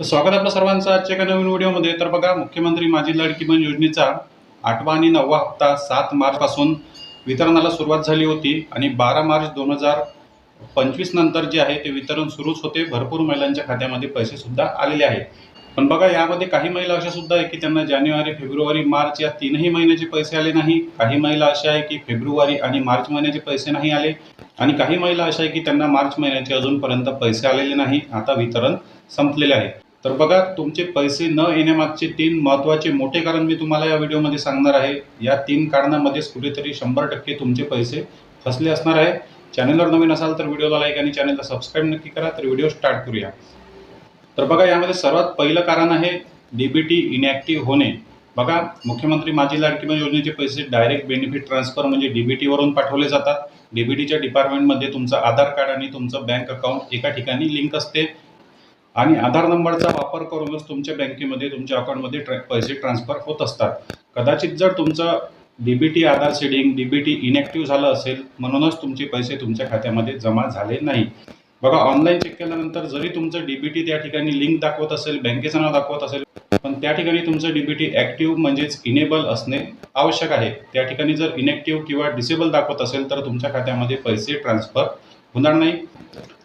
तर स्वागत आपलं सर्वांचं आजच्या एका नवीन व्हिडिओमध्ये. तर बघा मुख्यमंत्री माझी लाडकी बहीण योजनेचा आठवा आणि नववा हप्ता सात मार्चपासून वितरणाला सुरुवात झाली होती आणि बारा मार्च दोन हजार पंचवीस नंतर जे आहे ते वितरण सुरूच होते. भरपूर महिलांच्या खात्यामध्ये पैसेसुद्धा आलेले आहेत. पण बघा यामध्ये काही महिला अशा सुद्धा आहे की त्यांना जानेवारी फेब्रुवारी मार्च या तीनही महिन्याचे पैसे आले नाही. काही महिला अशा आहे की फेब्रुवारी आणि मार्च महिन्याचे पैसे नाही आले आणि काही महिला अशा आहे की त्यांना मार्च महिन्याचे अजूनपर्यंत पैसे आलेले नाही. आता वितरण संपलेले आहे. तर बघा तुमचे पैसे न येण्यामागचे तीन महत्त्वाचे मोठे कारण मी तुम्हाला या व्हिडिओमध्ये सांगणार आहे. या तीन कारणामध्येच कुठेतरी शंभर टक्के तुमचे पैसे फसले असणार आहे. चॅनलवर नवीन असाल तर व्हिडिओला लाईक आणि चॅनलला सबस्क्राईब नक्की करा तर व्हिडिओ स्टार्ट करूया. तर बघा यामध्ये सर्वात पहिलं कारण आहे डीबीटी इनॅक्टिव्ह होणे. बघा मुख्यमंत्री माझी लाडकी योजनेचे पैसे डायरेक्ट बेनिफिट ट्रान्सफर म्हणजे डीबीटीवरून पाठवले जातात. डीबीटीच्या डिपार्टमेंटमध्ये तुमचं आधार कार्ड आणि तुमचं बँक अकाउंट एका ठिकाणी लिंक असते. आणि आधार नंबरचा वापर करूनच तुमच्या बँकेमध्ये तुमच्या अकाउंटमध्ये ट्रॅ पैसे ट्रान्सफर होत असतात. कदाचित जर तुमचं DBT Aadhaar seeding DBT inactive झालं असेल म्हणूनच तुमचे पैसे तुमच्या खात्यामध्ये जमा झाले नाही. बघा ऑनलाईन चेक केल्यानंतर जरी तुमचं डीबीटी त्या ठिकाणी लिंक दाखवत असेल बँकेचं नाव दाखवत असेल पण त्या ठिकाणी तुमचं डीबीटी ॲक्टिव्ह म्हणजेच इनेबल असणे आवश्यक आहे. त्या ठिकाणी जर इनॅक्टिव्ह किंवा डिसेबल दाखवत असेल तर तुमच्या खात्यामध्ये पैसे ट्रान्सफर होणार नाही.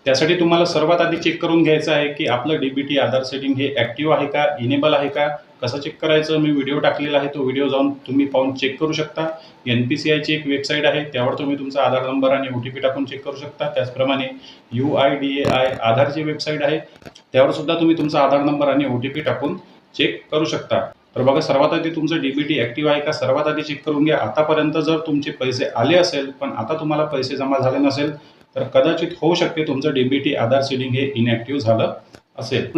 त्यासाठी तुम्हाला सर्वात आधी चेक करून घ्यायचं आहे की आपलं डीबीटी आधार सेटिंग हे ॲक्टिव्ह आहे का इनेबल आहे का कसं चेक करायचं मी व्हिडिओ टाकलेला आहे तो व्हिडिओ जाऊन तुम्ही पाहून चेक करू शकता. एन पी सी आयची एक वेबसाईट आहे त्यावर तुम्ही तुमचा आधार नंबर आणि ओ टी पी टाकून चेक करू शकता. त्याचप्रमाणे U I D A I आधारची वेबसाईट आहे त्यावर सुद्धा तुम्ही तुमचा आधार नंबर आणि ओ टी पी टाकून चेक करू शकता. तर बघा सर्वात आधी तुमचं डी पी टी ॲक्टिव्ह आहे का सर्वात आधी चेक करून घ्या. आतापर्यंत जर तुमचे पैसे आले असेल पण आता तुम्हाला पैसे जमा झाले नसेल तर कदाचित होऊ शकते तुमचं डीबीटी आधार सीडिंग हे इनॅक्टिव्ह झालं असेल.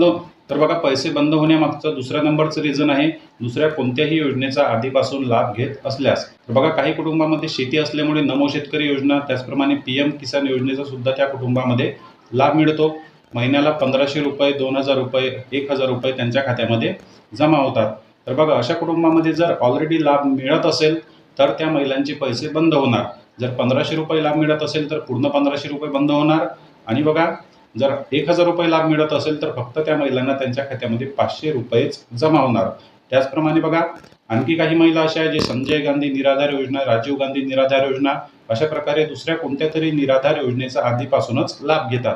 तर बघा पैसे बंद होण्यामागचं दुसऱ्या नंबरचं रिझन आहे. दुसऱ्या कोणत्याही योजनेचा आधीपासून लाभ घेत असल्यास. तर बघा काही कुटुंबामध्ये शेती असल्यामुळे नमो शेतकरी योजना त्याचप्रमाणे पी एम किसान योजनेचा सुद्धा त्या कुटुंबामध्ये लाभ मिळतो. महिन्याला पंधराशे रुपये दोन हजार रुपये एक हजार रुपये त्यांच्या खात्यामध्ये जमा होतात. तर बघा अशा कुटुंबामध्ये जर ऑलरेडी लाभ मिळत असेल तर त्या महिलांचे पैसे बंद होणार. जर पंधराशे रुपये लाभ मिळत असेल तर पूर्ण पंधराशे रुपये बंद होणार. आणि बघा जर एक हजार रुपये लाभ मिळत असेल तर फक्त त्या महिलांना त्यांच्या खात्यामध्ये पाचशे रुपयेच जमा होणार. त्याचप्रमाणे बघा आणखी काही महिला अशा आहेत जे संजय गांधी निराधार योजना राजीव गांधी निराधार योजना अशा प्रकारे दुसऱ्या कोणत्या तरी निराधार योजनेचा आधीपासूनच लाभ घेतात.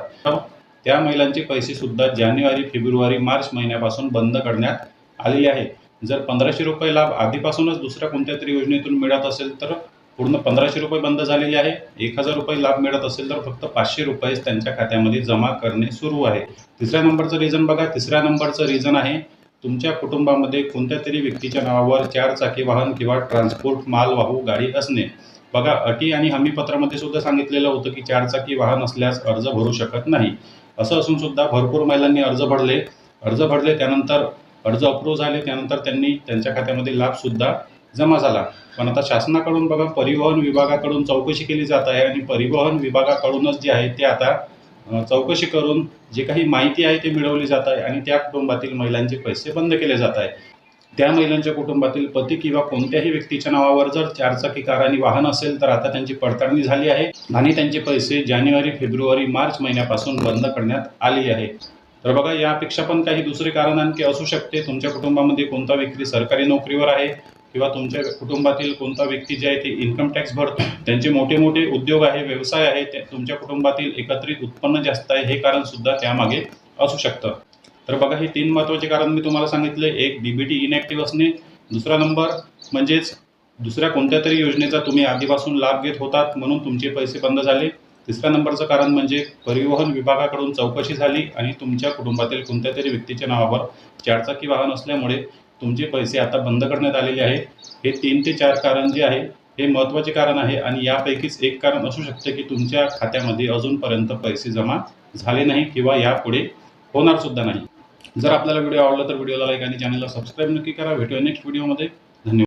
त्या महिलांचे पैसे सुद्धा जानेवारी फेब्रुवारी मार्च महिन्यापासून बंद करण्यात आलेले आहे. जर पंधराशे रुपये लाभ आधीपासूनच दुसऱ्या कोणत्या तरी योजनेतून मिळत असेल तर पूर्ण पंधराशे रुपये बंद झालेले आहे. एक हजार रुपये लाभ मिळत असेल तर फक्त पाचशे रुपयेच त्यांच्या खात्यामध्ये जमा करणे सुरू आहे. तिसऱ्या नंबरचं रिझन बघा. तिसऱ्या नंबरचं रिझन आहे तुमच्या कुटुंबामध्ये कोणत्या तरी व्यक्तीच्या नावावर चार चाकी वाहन किंवा ट्रान्सपोर्ट मालवाहू गाडी असणे. बघा अटी आणि हमीपत्रामध्ये सुद्धा सांगितलेलं होतं की चार चाकी वाहन असल्यास अर्ज भरू शकत नाही. असं असून सुद्धा भरपूर महिलांनी अर्ज भरले. अर्ज भरले त्यानंतर अर्ज अप्रूव्ह झाले. त्यानंतर त्यांनी त्यांच्या खात्यामध्ये लाभसुद्धा जमा झाला. पण आता शासनाकडून बघा परिवहन विभागाकडून चौकशी केली जात आहे आणि परिवहन विभागाकडूनच जे आहे ते आता चौकशी करून जे काही माहिती आहे ते मिळवली जात आहे आणि त्या कुटुंबातील महिलांचे पैसे बंद केले जात आहे. त्या महिलांच्या कुटुंबातील पती किंवा कोणत्याही व्यक्तीच्या नावावर जर चारचाकी कार आणि वाहन असेल तर आता त्यांची पडताळणी झाली आहे आणि त्यांचे पैसे जानेवारी फेब्रुवारी मार्च महिन्यापासून बंद करण्यात आले आहे. तर बघा यापेक्षा पण काही दुसरे कारण आणखी असू शकते. तुमच्या कुटुंबामध्ये कोणता व्यक्ती सरकारी नोकरीवर आहे किंवा तुमच्या कुटुंबातील कोणता व्यक्ती जे आहे ते इन्कम टॅक्स भरतो त्यांचे मोठे मोठे उद्योग आहे व्यवसाय आहे ते तुमच्या कुटुंबातील एकत्रित उत्पन्न जास्त आहे हे कारण सुद्धा त्यामागे असू शकतं. तर बघा हे तीन महत्त्वाचे कारण मी तुम्हाला सांगितले. एक डीबीटी इनॅक्टिव्ह असणे. दुसरा नंबर म्हणजेच दुसऱ्या कोणत्या तरी योजनेचा तुम्ही आधीपासून लाभ घेत होतात म्हणून तुमचे पैसे बंद झाले. तिसऱ्या नंबरचं कारण म्हणजे परिवहन विभागाकडून चौकशी झाली आणि तुमच्या कुटुंबातील कोणत्या तरी व्यक्तीच्या नावावर चारचाकी वाहन असल्यामुळे तुमचे पैसे आता बंद करण्यात आलेले आहेत. हे तीन ते चार कारण जे आहे हे महत्त्वाचे कारण आहे आणि यापैकीच एक कारण असू शकते की तुमच्या खात्यामध्ये अजूनपर्यंत पैसे जमा झाले नाही किंवा यापुढे होणार सुद्धा नाही. जर आपल्याला व्हिडिओ आवडला तर व्हिडिओला लाईक आणि चॅनलला सबस्क्राईब नक्की करा. भेटूया नेक्स्ट व्हिडिओमध्ये